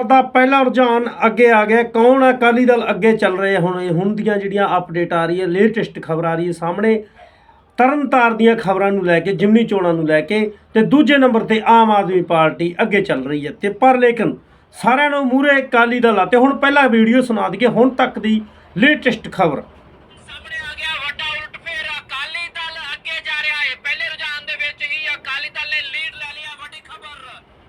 ਵਾਰ ਦਾ ਪਹਿਲਾ ਰੁਝਾਨ ਅੱਗੇ ਆ ਗਿਆ। ਕੌਣ ਹੈ ਅਕਾਲੀ ਦਲ ਅੱਗੇ ਚੱਲ ਰਹੇ ਹੁਣ ਹੁਣ ਦੀਆਂ ਜਿਹੜੀਆਂ ਅਪਡੇਟ ਆ ਰਹੀ ਹੈ ਲੇਟੈਸਟ ਖਬਰ ਆ ਰਹੀ ਹੈ ਸਾਹਮਣੇ। ਤਰਨਤਾਰ ਦੀਆਂ ਖਬਰਾਂ ਨੂੰ ਲੈ ਕੇ, ਜਿਮਨੀ ਚੋਣਾਂ ਨੂੰ ਲੈ ਕੇ ਤੇ ਦੂਜੇ ਨੰਬਰ ਤੇ ਆਮ ਆਦਮੀ ਪਾਰਟੀ ਅੱਗੇ ਚੱਲ ਰਹੀ ਹੈ। ਤੇ ਪਰ ਲੇਕਿਨ ਸਾਰਿਆਂ ਨੂੰ ਮੂਰੇ ਅਕਾਲੀ ਦਲ ਆ। ਤੇ ਹੁਣ ਪਹਿਲਾ ਵੀਡੀਓ ਸੁਣਾ ਦਈਏ, ਹੁਣ ਤੱਕ ਦੀ ਲੇਟੈਸਟ ਖਬਰ ਸਾਹਮਣੇ ਆ ਗਿਆ ਵੱਡਾ ਉਲਟ ਫੇਰ ਅਕਾਲੀ ਦਲ ਅੱਗੇ ਜਾ ਰਿਹਾ ਹੈ ਪਹਿਲੇ ਰੁਝਾਨ ਦੇ ਵਿੱਚ ਹੀ ਅਕਾਲੀ ਦਲ ਨੇ ਲੀਡ ਲੈ ਲਿਆ ਵੱਡੀ ਖਬਰ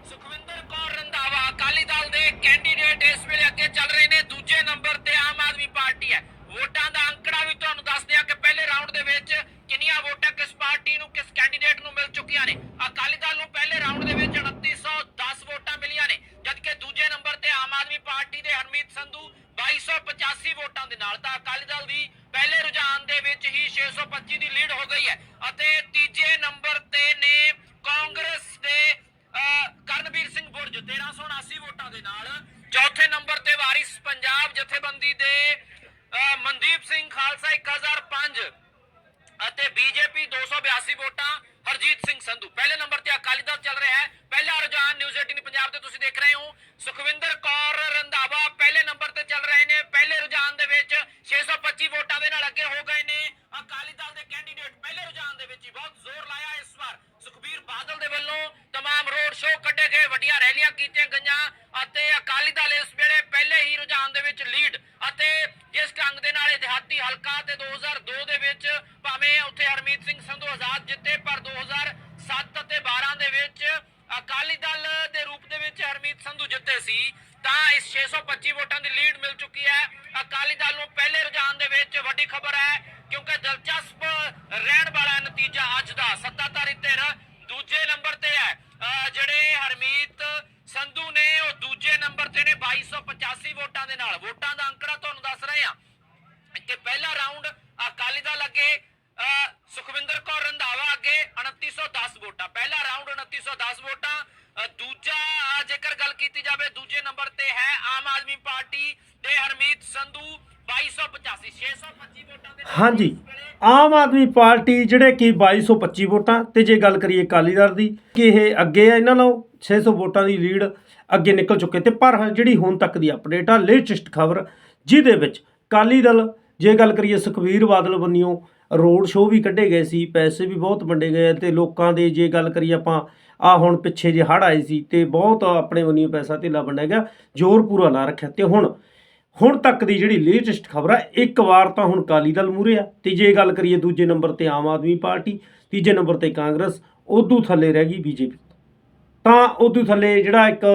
ਸੁਖਵਿੰਦਰ ਕੌਰ ਰੰਧਾਵਾ ਅਕਾਲੀ ਦਲ ਦੇ ਕੈਂਡੀਡੇਟ ਇਸ ਵੇਲੇ ਅੱਗੇ ਚੱਲ ਰਹੇ ਨੇ ਦੂਜੇ ਨੰਬਰ ਤੇ ਆਮ ਆਦਮੀ ਪਾਰਟੀ ਹੈ ਵੋਟਾਂ ਦਾ ਅੰਕੜਾ ਵੀ ਤੁਹਾਨੂੰ ਦੱਸਦੇ ਹਾਂ ਕਿ ਪਹਿਲੇ ਰਾਊਂਡ ਦੇ ਵਿੱਚ ਕਿੰਨੀਆਂ ਵੋਟਾਂ ਕਿਸ ਪਾਰਟੀ ਨੂੰ ਕਿਸ ਕੈਂਡੀਡੇਟ ਨੂੰ ਮਿਲ ਚੁੱਕੀਆਂ ਨੇ ਅਕਾਲੀ ਦਲ ਨੂੰ ਪਹਿਲੇ ਰਾਊਂਡ ਦੇ ਵਿੱਚ 2910 ਵੋਟਾਂ ਮਿਲੀਆਂ ਨੇ ਜਦਕਿ ਦੂਜੇ ਨੰਬਰ ਤੇ ਆਮ ਆਦਮੀ ਪਾਰਟੀ ਦੇ ਹਰਮੀਤ ਸੰਧੂ 2285 ਵੋਟਾਂ ਦੇ ਨਾਲ ਤਾਂ ਅਕਾਲੀ ਦਲ ਦੀ ਪਹਿਲੇ ਰੁਝਾਨ ਦੇ ਵਿੱਚ ਹੀ 625 ਦੀ ਲੀਡ ਹੋ ਗਈ ਹੈ ਅਤੇ ਤੀਜੇ ਨੰਬਰ ਤੇ ਨੇ ਕਾਂਗਰਸ ਦੇ ਅਹ, ਕਰਨਵੀਰ ਸਿੰਘ ਬੁਰਜ 1379 ਵੋਟਾਂ ਦੇ ਨਾਲ। ਚੌਥੇ ਨੰਬਰ ਤੇ ਵਾਰਿਸ ਪੰਜਾਬ ਜਥੇਬੰਦੀ ਦੇ ਮਨਦੀਪ ਸਿੰਘ ਖਾਲਸਾ 1005 ਅਤੇ ਬੀਜੇਪੀ 282 ਵੋਟਾਂ ਰੈਲੀਆਂ ਕੀਤੀਆਂ ਗਈਆਂ ਅਤੇ ਅਕਾਲੀ ਦਲ ਇਸ ਵੇਲੇ ਪਹਿਲੇ ਹੀ ਰੁਝਾਨ ਦੇ ਵਿੱਚ ਲੀਡ ਅਤੇ ਜਿਸ ਢੰਗ ਦੇ ਨਾਲ ਇਹ ਹਲਕਾ ਤੇ 2002 ਦੇ ਵਿੱਚ ਭਾਵੇਂ ਉੱਥੇ ਹਰਮੀਤ ਸਿੰਘ ਸੰਧੂ ਆਜ਼ਾਦ ਜਿੱਤੇ, ਪਰ 2007 ਅਤੇ 12 ਦੇ ਵਿੱਚ ਅਕਾਲੀ ਦਲ ਦੇ ਰੂਪ ਦੇ ਵਿੱਚ ਹਰਮੀਤ ਸੰਧੂ ਜਿੱਤੇ ਸੀ, ਤਾਂ ਇਸ 625 ਵੋਟਾਂ ਦੀ ਲੀਡ ਮਿਲ ਚੁੱਕੀ ਹੈ। ਅਕਾਲੀ ਦਲ ਨੂੰ ਪਹਿਲੇ ਰੁਝਾਨ ਦੇ ਵਿੱਚ ਵੱਡੀ ਖਬਰ ਹੈ, ਕਿਉਂਕਿ ਦਿਲਚਸਪ ਰਹਿਣ ਵਾਲਾ ਨਤੀਜਾ ਅੱਜ ਦਾ ਸੱਤਾਧਾਰੀ ਧਿਰ 210 ਵੋਟਾਂ। ਦੂਜਾ ਜੇਕਰ ਗੱਲ ਕੀਤੀ ਜਾਵੇ ਦੂਜੇ ਨੰਬਰ ਤੇ ਹੈ ਆਮ ਆਦਮੀ ਪਾਰਟੀ ਦੇ ਹਰਮੀਤ ਸੰਧੂ 2285 625 ਵੋਟਾਂ ਦੇ ਹਾਂਜੀ। ਆਮ ਆਦਮੀ ਪਾਰਟੀ ਜਿਹੜੇ ਕਿ 2225 ਵੋਟਾਂ ਤੇ ਜੇ ਗੱਲ ਕਰੀਏ ਅਕਾਲੀ ਦਲ ਦੀ ਕਿ ਇਹ ਅੱਗੇ ਆ ਇਹਨਾਂ ਨਾਲੋਂ 600 ਵੋਟਾਂ ਦੀ ਲੀਡ ਅੱਗੇ ਨਿਕਲ ਚੁੱਕੇ ਤੇ ਪਰ ਜਿਹੜੀ ਹੁਣ ਤੱਕ ਦੀ ਅਪਡੇਟ ਆ ਲੇਟੈਸਟ ਖਬਰ ਜਿਹਦੇ ਵਿੱਚ ਅਕਾਲੀ ਦਲ ਜੇ ਗੱਲ ਕਰੀਏ ਸੁਖਵੀਰ ਬਾਦਲ ਬੰਨਿਓ ਰੋਡ ਸ਼ੋਅ ਵੀ ਕੱਢੇ ਗਏ ਸੀ, ਪੈਸੇ ਵੀ ਬਹੁਤ ਵੰਡੇ ਗਏ ਤੇ ਲੋਕਾਂ ਦੇ ਜੇ ਗੱਲ ਕਰੀਏ ਆਪਾਂ ਆ ਹੁਣ ਪਿੱਛੇ ਜੇ ਹੜ ਆਏ ਸੀ ਤੇ ਬਹੁਤ ਆਪਣੇ ਬੰਨਿਓ ਪੈਸਾ ਧੇਲਾ ਵੰਡਿਆ ਗਿਆ, ਜ਼ੋਰ ਪੂਰਾ ਲਾ ਰੱਖਿਆ। ਤੇ ਹੁਣ ਹੁਣ ਤੱਕ ਦੀ ਜਿਹੜੀ ਲੇਟੈਸਟ ਖਬਰ ਆ, ਇੱਕ ਵਾਰ ਤਾਂ ਹੁਣ ਅਕਾਲੀ ਦਲ ਮੂਰੇ ਆ, ਤੇ ਜੇ ਗੱਲ ਕਰੀਏ ਦੂਜੇ ਨੰਬਰ ਤੇ ਆਮ ਆਦਮੀ ਪਾਰਟੀ, ਤੀਜੇ ਨੰਬਰ ਤੇ ਕਾਂਗਰਸ, ਉਦੋਂ ਥੱਲੇ ਰਹਿ ਗਈ ਬੀਜੇਪੀ। ਤਾਂ ਉਦੋਂ ਥੱਲੇ ਜਿਹੜਾ ਇੱਕ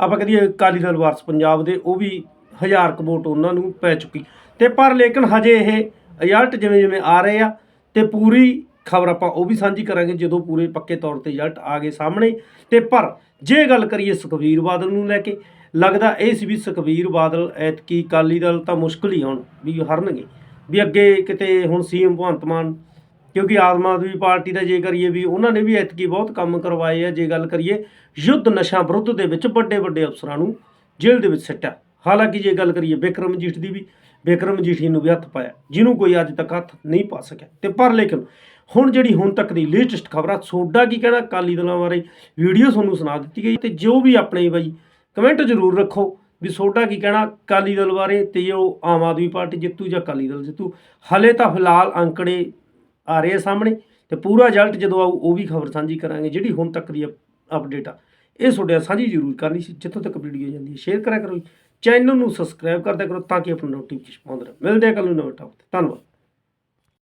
ਆਪਾਂ ਕਹਦੀਏ ਅਕਾਲੀ ਦਲ ਵਾਰਸ ਪੰਜਾਬ ਦੇ, ਉਹ ਵੀ ਹਜ਼ਾਰ ਕੁ ਵੋਟ ਉਹਨਾਂ ਨੂੰ ਪੈ ਚੁੱਕੀ। ਤੇ ਪਰ ਲੇਕਿਨ ਹਜੇ ਇਹ ਰਿਜ਼ਲਟ ਜਿਵੇਂ ਜਿਵੇਂ ਆ ਰਹੇ ਆ ਤੇ ਪੂਰੀ ਖਬਰ ਆਪਾਂ ਉਹ ਵੀ ਸਾਂਝੀ ਕਰਾਂਗੇ ਜਦੋਂ ਪੂਰੇ ਪੱਕੇ ਤੌਰ ਤੇ ਰਿਜ਼ਲਟ ਆ ਗਏ ਸਾਹਮਣੇ। ਤੇ ਪਰ ਜੇ ਗੱਲ ਕਰੀਏ ਸੁਖਬੀਰ ਬਾਦਲ ਨੂੰ ਲੈ ਕੇ, ਲੱਗਦਾ ਇਹ ਸੀ ਵੀ ਸੁਖਬੀਰ ਬਾਦਲ ਐਤਕੀ ਅਕਾਲੀ ਦਲ ਤਾਂ ਮੁਸ਼ਕਲ ਹੀ ਹੁਣ ਵੀ ਹਰਨਗੇ। ਵੀ ਅੱਗੇ ਕਿਤੇ ਹੁਣ ਸੀਐਮ ਭਗਵੰਤ ਮਾਨ, ਕਿਉਂਕਿ ਆਮ ਆਦਮੀ ਪਾਰਟੀ ਦਾ ਜੇ ਕਰੀਏ ਵੀ ਉਹਨਾਂ ਨੇ ਵੀ ਐਤਕੀ ਬਹੁਤ ਕੰਮ ਕਰਵਾਏ ਆ। ਜੇ ਗੱਲ ਕਰੀਏ, ਯੁੱਧ ਨਸ਼ਾ ਵਿਰੁੱਧ ਦੇ ਵਿੱਚ ਵੱਡੇ ਵੱਡੇ ਅਫਸਰਾਂ ਨੂੰ ਜੇਲ੍ਹ ਦੇ ਵਿੱਚ ਸੱਟਿਆ। ਹਾਲਾਂਕਿ ਜੇ ਗੱਲ ਕਰੀਏ ਬਿਕਰਮ ਜੀਠ ਦੀ ਵੀ ਬਿਕਰਮ ਜੀਠੀ ਨੂੰ ਵੀ ਹੱਥ ਪਾਇਆ, ਜਿਹਨੂੰ ਕੋਈ ਅੱਜ ਤੱਕ ਹੱਥ ਨਹੀਂ ਪਾ ਸਕਿਆ। ਤੇ ਪਰ ਲੇਕਿਨ ਹੁਣ ਜਿਹੜੀ ਹੁਣ ਤੱਕ ਦੀ ਲੇਟੈਸਟ ਖਬਰ ਆ ਸੋਡਾ ਕੀ ਕਹਿਣਾ, ਅਕਾਲੀ ਦਲਾਂ ਬਾਰੇ ਵੀਡੀਓ ਤੁਹਾਨੂੰ ਸੁਣਾ ਦਿੱਤੀ ਗਈ ਤੇ ਜੋ ਵੀ ਆਪਣੇ ਬਾਈ ਕਮੈਂਟ ਜ਼ਰੂਰ ਰੱਖੋ ਵੀ ਸੋਡਾ ਕੀ ਕਹਿਣਾ, ਅਕਾਲੀ ਦਲ ਬਾਰੇ ਤੇ ਉਹ ਆਮ ਆਦਮੀ ਪਾਰਟੀ ਜਿੱਤੂ ਜਾਂ ਅਕਾਲੀ ਦਲ ਜਿੱਤੂ। ਹਲੇ ਤਾਂ ਫਿਲਹਾਲ ਅੰਕੜੇ ਆ ਰਹੇ ਆ ਸਾਹਮਣੇ ਤੇ ਪੂਰਾ ਰਿਜ਼ਲਟ ਜਦੋਂ ਆਊ, ਉਹ ਵੀ ਖਬਰ ਸਾਂਝੀ ਕਰਾਂਗੇ, ਜਿਹੜੀ ਹੁਣ ਤੱਕ ਦੀ ਅਪਡੇਟ ਆ। ਇਹ ਤੁਹਾਡੇ ਸਾਂਝੀ ਜ਼ਰੂਰ ਕਰਨੀ ਸੀ, ਜਿੱਥੋਂ ਤੱਕ ਵੀਡੀਓ ਜਾਂਦੀ ਹੈ ਸ਼ੇਅਰ ਕਰਿਆ ਕਰੋ ਚੈਨਲ ਨੂੰ ਸਬਸਕ੍ਰਾਈਬ ਕਰਦਿਆ ਕਰੋ ਤਾਂ ਕਿ ਆਪਣਾ ਨੋਟੀਫਿਕੇਸ਼ਨ ਪਾਉਂਦੇ ਰਹੋ। ਮਿਲਦੇ ਆ ਕੱਲ ਨੂੰ ਨਵੇਂ ਟਾਪ ਤੇ। ਧੰਨਵਾਦ।